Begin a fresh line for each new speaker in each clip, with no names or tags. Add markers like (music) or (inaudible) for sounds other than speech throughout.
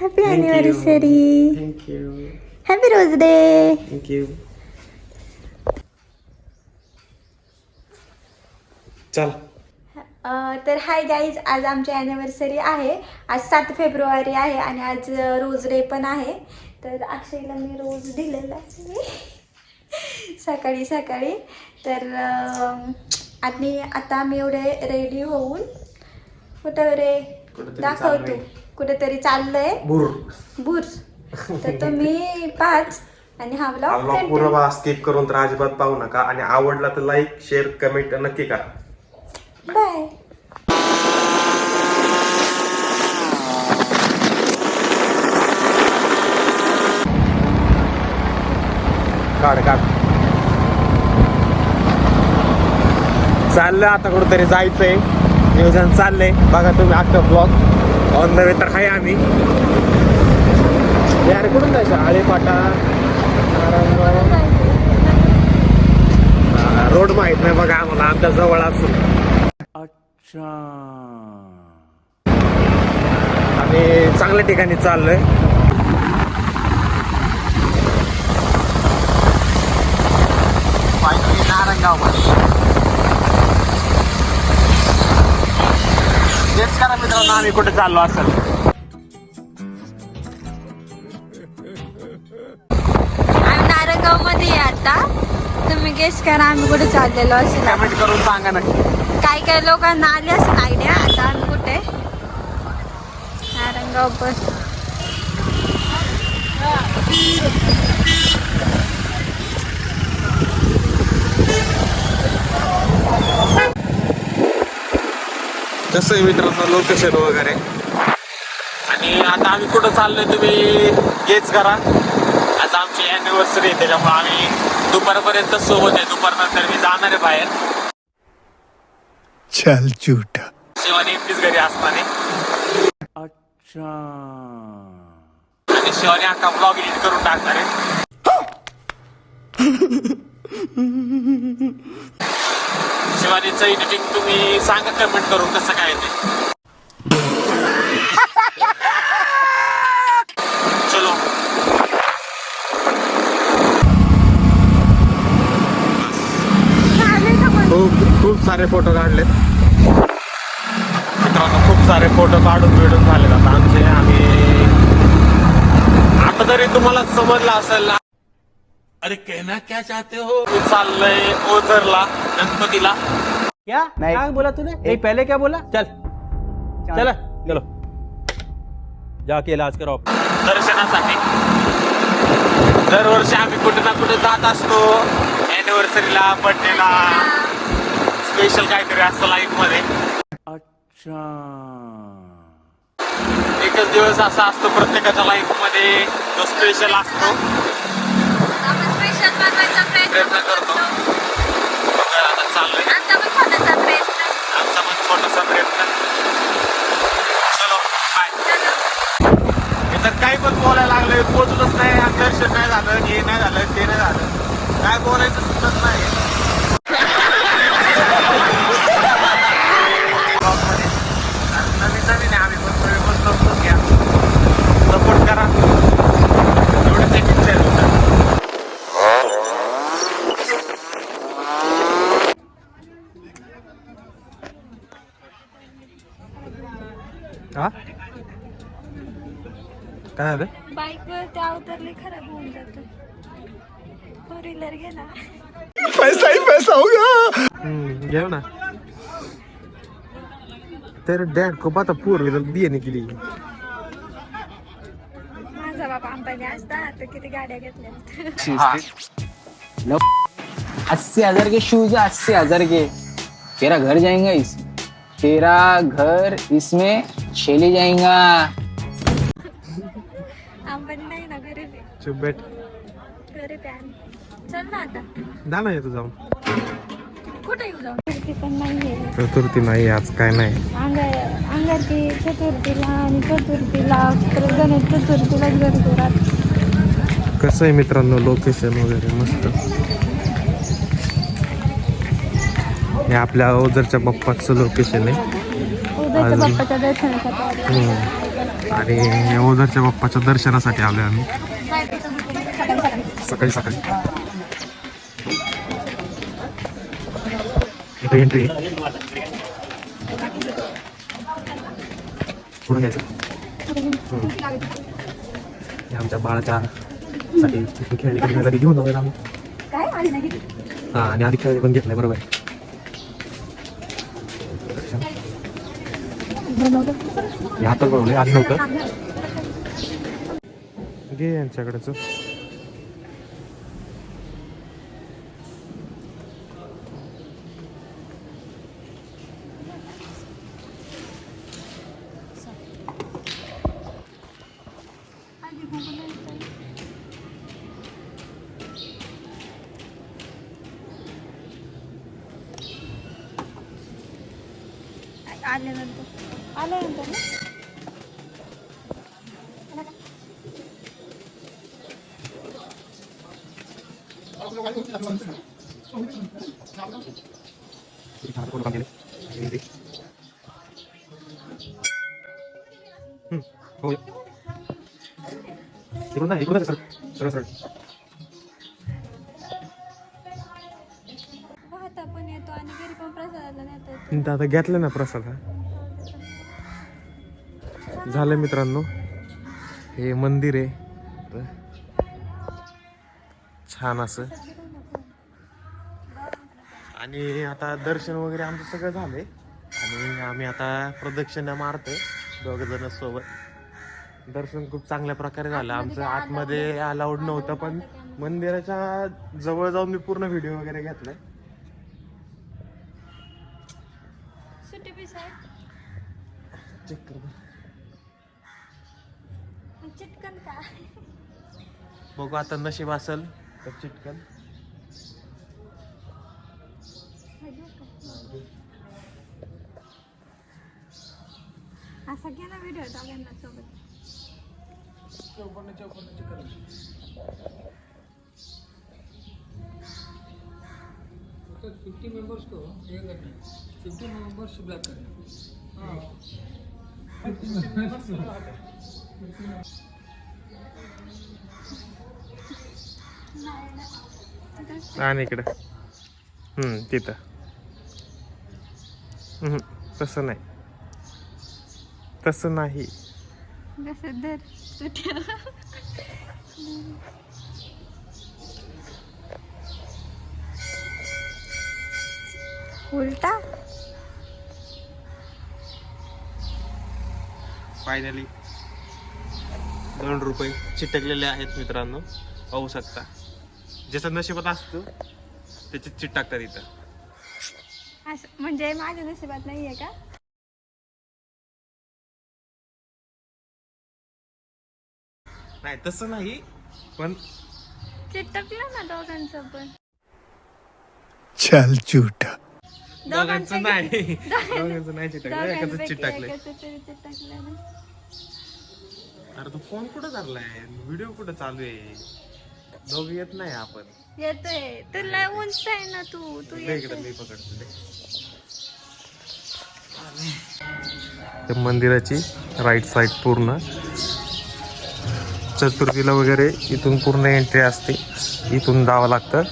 Happy anniversary
thank you
happy rose day
thank you चल.
तर hi guys आज आमची अॅनिव्हर्सरी आहे. आज सात फेब्रुवारी आहे आणि आज रोज डे पण आहे. तर अक्षयला मी रोज दिलेला आहे. सकाळी सकाळी. तर आणि आता आम्ही एवढे रेडी होऊन कुठं रे?
कुठंतरी
दाखव तू
चाललोय.
कुठेतरी चाललंय.
बुर
बुर्स तर तुम्ही पाच आणि हा
ब्लॉग
ब्लॉग
पूर्ण स्किप करून तर अजिबात पाहू नका. आणि आवडला तर लाईक शेअर कमेंट नक्की करा.
बाय
काढ काढ. चाललं आता कुठंतरी जायचंय. नियोजन चाललंय. बघा तुम्ही अख्खं ब्लॉग ऑन द वे तर आहे आम्ही. यार कुठून जायचं? आळेपाटा रोड माहीत नाही बघा आम्हाला आमच्या जवळ असून. अच्छा. आणि चांगल्या ठिकाणी चाललोय. फायनली नारंगाव करा मित्रांनो आम्ही कुठे चाललो असेल?
नारगावमध्ये आता. तुम्ही गेस करा आम्ही कुठे चाललेलो असेल.
कमेंट करून सांगा नक्की.
काही काही लोकांना आली असेल आयडिया आता आम्ही कुठे? नारंगाव बस
कसं आहे मित्रांनो लोकेशन वगैरे. आणि आता आम्ही कुठं चाललोय तुम्ही गेच करा. आज आमची अॅनिव्हर्सरी आहे त्याच्यामुळे आम्ही दुपारपर्यंत सोबत आहे. दुपारनंतर मी जाणार आहे बाहेर.
चल झूठा
शिवानी एकटीच घरी असताना अच्छा. आणि शिवानी अख्खा ब्लॉग एडिट करून टाकणार आहे. (laughs) शिवानीचं एडिटिंग तुम्ही सांगा कमेंट करून कसं काय ते. चलो. खूप खूप सारे फोटो काढले मित्रांनो खूप सारे फोटो काढून बिडून झालेत. आता आमचे आम्ही आता तरी तुम्हाला समजलं असेल अरे कहना क्या चाहते हो? मी चाललंय ओझरला गणपतीला.
क्या? क्या बोला तूने? नहीं पहले क्या बोला? चल। चल। चलो जाके इलाज कराओ
दर्शनासाठी. दरवर्षी आम्ही कुठे ना कुठे जात असतो. अॅनिव्हर्सरीला बर्थडेला स्पेशल काहीतरी असतं लाईफमध्ये अच्छा. एकच दिवस असा असतो प्रत्येकाच्या लाईफमध्ये तो स्पेशल असतो.
स्पेशल बनवायचा
प्रयत्न करतो. बघा, आता चाललोय.
आता पण छोटासा प्रयत्न.
आमचा पण छोटासा प्रयत्न. चलो बाय तर काही पण बोलायला लागलोय. पोचलंच नाही. दर्शन नाही झालं हे नाही झालं ते नाही झालं. काय बोलायचं सुचत नाही ब्लॉगमध्ये. आणि नवीन नवीन आहे आम्ही पण तुम्ही पण समजून घ्या सपोर्ट करा एवढंच एक इच्छा आहे तुमच्या हा काय झालं?
बाईक वर त्या अवतरले खराब होऊन जात. फोर व्हीलर घे ना.
पैसा ही पैसा होगा
हम्म, घेऊ ना. तर डॅड को पता फोर व्हीलर दिए नहीं केली.
माझा बाबा अंबानी असता तर किती गाड्या घेतल्या
अस्सी हजार के शूज है अस्सी हजार के तेरा घर जाएगा इस तेरा घर इसमें छेले जाएगा
चुप बैठ.
ना आता.
जा ना येतो जाऊन.
कुठे येऊ जाऊ? ते पण नाही आहे
चतुर्थी नाही आज काय नाही.
अंगार अंगारकी चतुर्थीला आणि चतुर्थीला परत गणेश चतुर्थीलाच गर्दी राहते
कसं आहे मित्रांनो लोकेशन वगैरे मस्त? हे आपल्या ओझरच्या बाप्पाचं लोकेशन आहे. आणि ओझरच्या बाप्पाच्या दर्शनासाठी आलोय आम्ही. सकाळी सकाळी. एंट्री पुढे घ्यायचं. आमच्या बाळाच्या साठी खेळणी खेळण्यासाठी घेऊन जाऊया आम्ही. हा आणि आधी खेळणी पण घेतलाय बरोबर आहे. हातात बनवलंय आधी नव्हतं. घे यांच्याकडेच.
आल्यानंतर आल्यानंतर ना
काम केले हो इकडून नाही इकडून सर सरळ सरळ दादा घेतलं ना प्रसाद हा. झालं मित्रांनो. हे मंदिर आहे. छान असं. आणि आता दर्शन वगैरे आमचं सगळं झालंय. आणि आम्ही आता प्रदक्षिणा मारतोय दोघ जण सोबत. दर्शन खूप चांगल्या प्रकारे झालं. आमचं आतमध्ये अलाउड नव्हतं पण मंदिराच्या जवळ जाऊन मी पूर्ण व्हिडिओ वगैरे घेतलाय.
पीस आहे
चेक कर.
चिटकन का।
बघू आता नशीब असेल तर चिटकन.
असा घे ना व्हिडिओ सगळ्यांना सोबत.
फिफ्टी मेंबर्स को ये करना है ब्लॉक हाँ
आणि इकडे. हम्म तिथं. हम्म, तसं नाही. तसं नाही.
उलटा?
फायनली दोन रुपये चिटकलेले आहेत मित्रांनो. पाहू शकता. ज्याचं नशिबात असतो त्याची चिट टाकतात इथं.
असं म्हणजे माझ्या नशिबात नाहीये का?
नाही तसं नाही पण
चिटकलं ना दोघांचं पण.
चल झूठा
दोघांचं नाही. (laughs) दोघांचं नाही चिटकलं. एकाच चिटकलंय. अरे तू फोन कुठं धरलाय व्हिडिओ कुठं चालू आहे? दोघं येत नाही आपण.
येतोय. तुला उंच आहे ना तू. तू
इकडे मी पकडतो. मंदिराची राईट साईड पूर्ण. चतुर्थीला वगैरे इथून पूर्ण एंट्री असते. इथून जावं लागतं.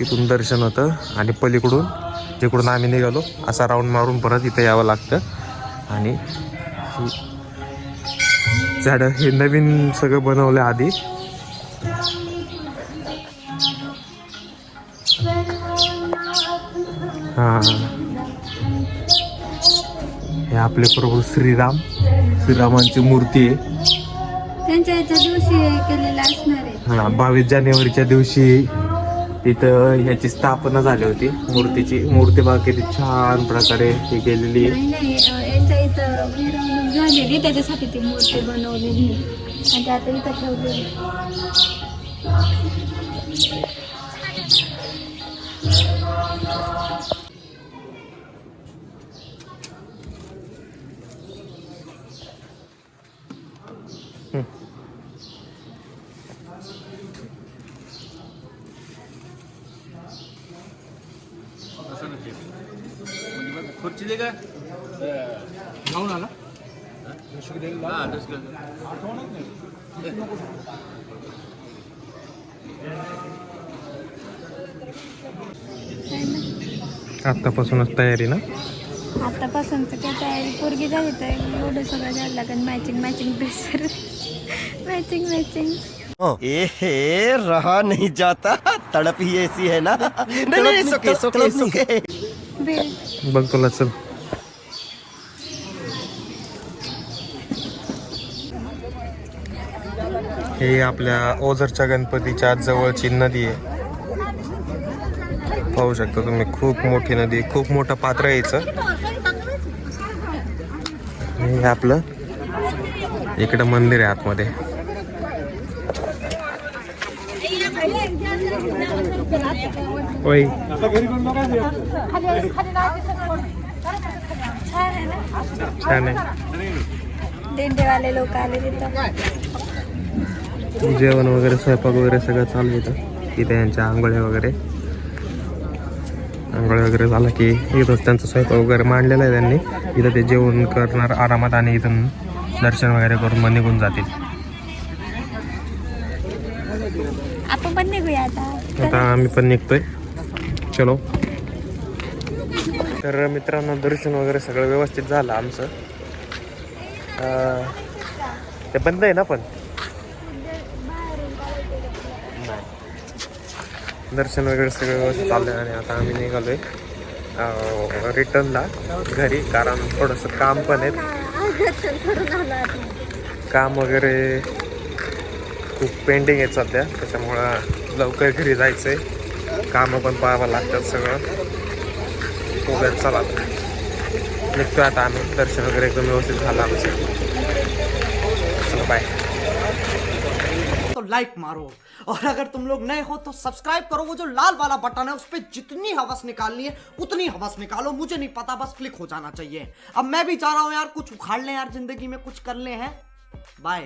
इथून दर्शन होतं. आणि पलीकडून जिकडून आम्ही निघालो. असा राऊंड मारून परत इथं यावं लागतं. आणि झाडं हे नवीन सगळं बनवलं आधी. हां. हे आपले प्रभू श्रीराम. श्रीरामांची मूर्ती आहे.
त्यांच्या याच्या दिवशी केलेलं असणार आहे.
हा बावीस जानेवारीच्या दिवशी तिथं ह्याची स्थापना झाली होती. मूर्तीची मूर्ती बघा किती छान प्रकारे हे केलेली. आहे
झालेली त्याच्यासाठी ती मूर्ती बनवलेली. आणि आता इथं ठेवलेली.
खुर्ची दे का जाऊन आला
आतापासूनच तयारी ना?
आतापासून तर काय तयारी? पोरगी झाली तर एवढं सगळं द्यायला लागेल. मॅचिंग मॅचिंग ड्रेसवर मॅचिंग मॅचिंग
ए रहा नहीं जाता. तड़प ही ऐसी है ना. नहीं नहीं सुके सुके सुके
बिल
बघ तुला चल. हे आपल्या ओझरच्या गणपतीच्या जवळची नदी आहे. पाहू शकता तुम्ही खूप मोठी नदी खूप मोठं पात्र. आणि हे आपलं इकडं मंदिर आहे आतमध्ये. छान आहे.
दिंडेवाले लोक आले तिथं
जेवण वगैरे स्वयंपाक वगैरे सगळं चालू होतं इथे. यांच्या आंघोळ्या वगैरे. आंघोळ वगैरे झाला की इथंच त्यांचा स्वयंपाक वगैरे मांडलेला आहे त्यांनी. इथं ते जेवण करणार आरामात आणि इथून दर्शन वगैरे करून मग निघून जातील.
आपण पण निघूया आता.
आता आम्ही पण निघतोय. चलो. तर मित्रांनो दर्शन वगैरे सगळं व्यवस्थित झालं आमचं. ते बंद आहे ना पण? दर्शन वगैरे सगळं व्यवस्थित चाललं आणि आता आम्ही निघालोय. रिटर्नला घरी कारण थोडंसं काम पण आहेत. काम वगैरे खूप पेंडिंग आहेत सध्या. त्याच्यामुळं लवकर घरी जायचं आहे कामं पण पाहावं लागतात सगळं. वगैरे चला. निघतोय आता आम्ही. दर्शन वगैरे एकदम व्यवस्थित झालं आमचं. चला बाय
लाइक मारो। और अगर तुम लोग नए हो तो सब्सक्राइब करो, वो जो लाल वाला बटन है, उस पर जितनी हवस निकालनी है, उतनी हवस निकालो। मुझे नहीं पता, बस क्लिक हो जाना चाहिए। अब मैं भी चाह रहा हूँ यार, कुछ उखाड़ लें यार, ज़िंदगी में कुछ कर ले हैं। बाय